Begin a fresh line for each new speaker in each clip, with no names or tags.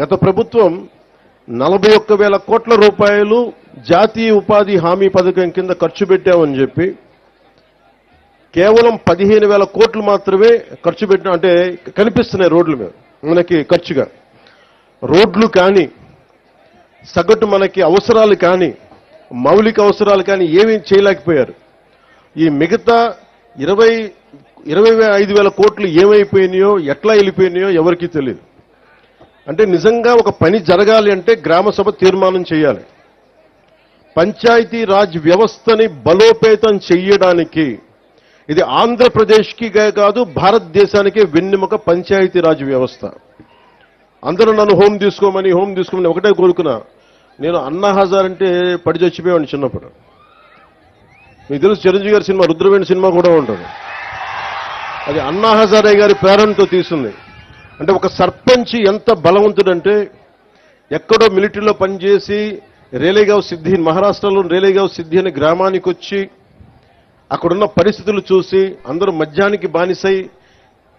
గత ప్రభుత్వం నలభై ఒక్క వేల కోట్ల రూపాయలు జాతీయ ఉపాధి హామీ పథకం కింద ఖర్చు పెట్టామని చెప్పి కేవలం పదిహేను వేల కోట్లు మాత్రమే ఖర్చు పెట్టిన అంటే కనిపిస్తున్నాయి రోడ్ల మీద మనకి ఖర్చుగా. రోడ్లు కానీ సగటు మనకి అవసరాలు కానీ మౌలిక అవసరాలు కానీ ఏమీ చేయలేకపోయారు. ఈ మిగతా ఇరవై ఇరవై ఐదు వేల కోట్లు ఏమైపోయినాయో ఎట్లా వెళ్ళిపోయినాయో ఎవరికీ తెలియదు. అంటే నిజంగా ఒక పని జరగాలి అంటే గ్రామసభ తీర్మానం చేయాలి. పంచాయతీ రాజ్ వ్యవస్థని బలోపేతం చేయడానికి ఇది ఆంధ్రప్రదేశ్కి కాదు భారతదేశానికి వెన్నెముక పంచాయతీ రాజ్ వ్యవస్థ. అందరూ నన్ను హోమ్ తీసుకోమని హోమ్ తీసుకోమని ఒకటే కోరుకున్నా. నేను అన్నా హజార్ అంటే పడి చచ్చిపోయాను చిన్నప్పుడు. మీకు తెలుసు చిరంజీవి గారి సినిమా రుద్రవేణి సినిమా కూడా ఉంటుంది. అది అన్నా హజారే గారి ప్రేరణతో తీసింది. అంటే ఒక సర్పంచ్ ఎంత బలవంతుడంటే ఎక్కడో మిలిటరీలో పనిచేసి రేలేగావ్ సిద్ధి మహారాష్ట్రలో రేలేగావ్ సిద్ధి అనే గ్రామానికి వచ్చి అక్కడున్న పరిస్థితులు చూసి అందరూ మద్యానికి బానిసై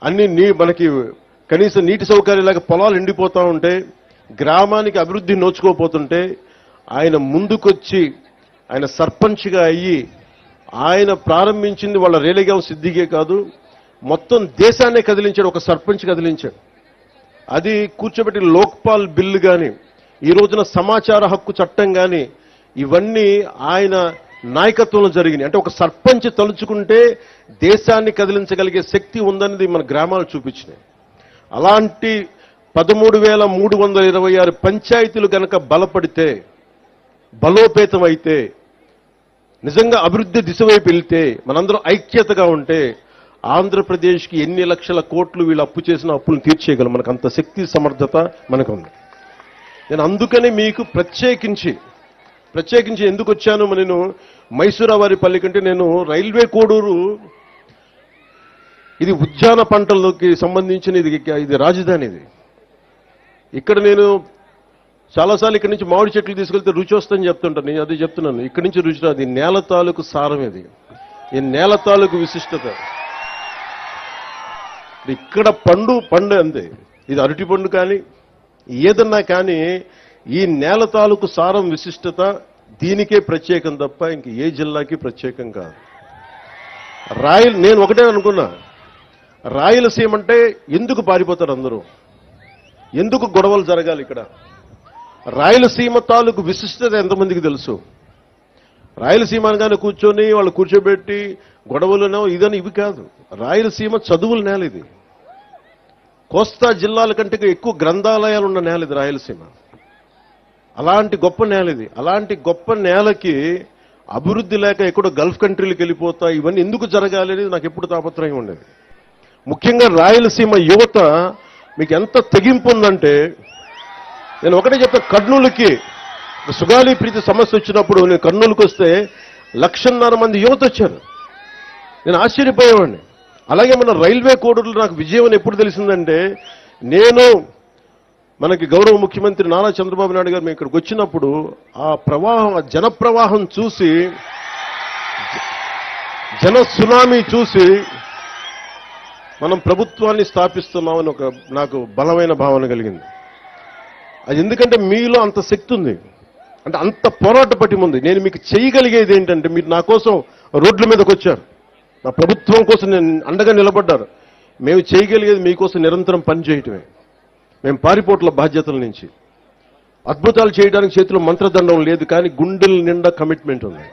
అన్ని నీ మనకి కనీసం నీటి సౌకర్యాలకు పొలాలు ఎండిపోతూ ఉంటే గ్రామానికి అభివృద్ధి నోచుకోపోతుంటే ఆయన ముందుకొచ్చి ఆయన సర్పంచ్గా అయ్యి ఆయన ప్రారంభించింది వాళ్ళ రేలేగావ్ సిద్ధికే కాదు మొత్తం దేశాన్నే కదిలించాడు ఒక సర్పంచ్ కదిలించాడు. అది కూర్చోబెట్టి లోక్పాల్ బిల్లు కానీ ఈ రోజున సమాచార హక్కు చట్టం కానీ ఇవన్నీ ఆయన నాయకత్వంలో జరిగినాయి. అంటే ఒక సర్పంచ్ తలుచుకుంటే దేశాన్ని కదిలించగలిగే శక్తి ఉందనేది మన గ్రామాలు చూపించినాయి. అలాంటి పదమూడు వేల మూడు వందల ఇరవై ఆరు పంచాయతీలు కనుక బలపడితే బలోపేతం అయితే నిజంగా అభివృద్ధి దిశ వైపు వెళ్తే మనందరం ఐక్యతగా ఉంటే ఆంధ్రప్రదేశ్కి ఎన్ని లక్షల కోట్లు వీళ్ళు అప్పు చేసిన అప్పులను తీర్చేయగలం. మనకు అంత శక్తి సమర్థత మనకు ఉంది నేను అందుకనే మీకు ప్రత్యేకించి ప్రత్యేకించి ఎందుకు వచ్చాను నేను? మైసూరావారి పల్లి కంటే నేను రైల్వే కోడూరు ఇది ఉద్యాన పంటలకి సంబంధించిన ఇది ఇది రాజధాని ఇది. ఇక్కడ నేను చాలాసార్లు ఇక్కడి నుంచి మామిడి చెట్లు తీసుకెళ్తే రుచి వస్తుందని చెప్తుంటాను నేను అదే చెప్తున్నాను. ఇక్కడి నుంచి రుచి రాదు. ఈ నేల తాలూకు సారం ఇది. ఈ నేల తాలూకు విశిష్టత. ఇక్కడ పండు పండు అంతే ఇది అరటి పండు కానీ ఏదన్నా కానీ ఈ నేల తాలూకు సారం విశిష్టత దీనికే ప్రత్యేకం తప్ప ఇంక ఏ జిల్లాకి ప్రత్యేకం కాదు. రాయల్ నేను ఒకటే అనుకున్నా. రాయలసీమ అంటే ఎందుకు పారిపోతారు అందరూ? ఎందుకు గొడవలు జరగాలి ఇక్కడ? రాయలసీమ తాలూకు విశిష్టత ఎంతమందికి తెలుసు? రాయలసీమ అనగానే కూర్చొని వాళ్ళు కూర్చోబెట్టి గొడవలునో ఇదని ఇవి కాదు. రాయలసీమ చదువుల నేల ఇది. కోస్తా జిల్లాల కంటే ఎక్కువ గ్రంథాలయాలు ఉన్న నేల ఇది రాయలసీమ. అలాంటి గొప్ప నేల ఇది. అలాంటి గొప్ప నేలకి అభివృద్ధి లేక ఎక్కడో గల్ఫ్ కంట్రీలకు వెళ్ళిపోతా ఇవన్నీ ఎందుకు జరగాలి అనేది నాకు ఎప్పుడు తాపత్రయం ఉండేది. ముఖ్యంగా రాయలసీమ యువత మీకు ఎంత తెగింపు ఉందంటే నేను ఒకటే చెప్తా కర్నూలుకి సుగాలి ప్రీతి సమస్య వచ్చినప్పుడు నేను కర్నూలుకి వస్తే లక్షన్నర మంది యువత వచ్చారు. నేను ఆశ్చర్యపోయేవాడిని. అలాగే మన రైల్వే కోడూరులో నాకు విజయం అని ఎప్పుడు తెలిసిందంటే నేను మనకి గౌరవ ముఖ్యమంత్రి నారా చంద్రబాబు నాయుడు గారు మేము ఇక్కడికి వచ్చినప్పుడు ఆ ప్రవాహం ఆ జన ప్రవాహం చూసి జన సునామీ చూసి మనం ప్రభుత్వాన్ని స్థాపిస్తున్నామని ఒక నాకు బలమైన భావన కలిగింది. అది ఎందుకంటే మీలో అంత శక్తి ఉంది. అంటే అంత పోరాట పటిముంది నేను మీకు చేయగలిగేది ఏంటంటే మీరు నా కోసం రోడ్ల మీదకి వచ్చారు నా ప్రభుత్వం కోసం నేను అండగా నిలబడ్డారు మేము చేయగలిగేది మీకోసం నిరంతరం పనిచేయటమే. మేము పారిపోట్ల బాధ్యతల నుంచి. అద్భుతాలు చేయడానికి చేతిలో మంత్రదండం లేదు కానీ గుండెల నిండా కమిట్మెంట్ ఉంది.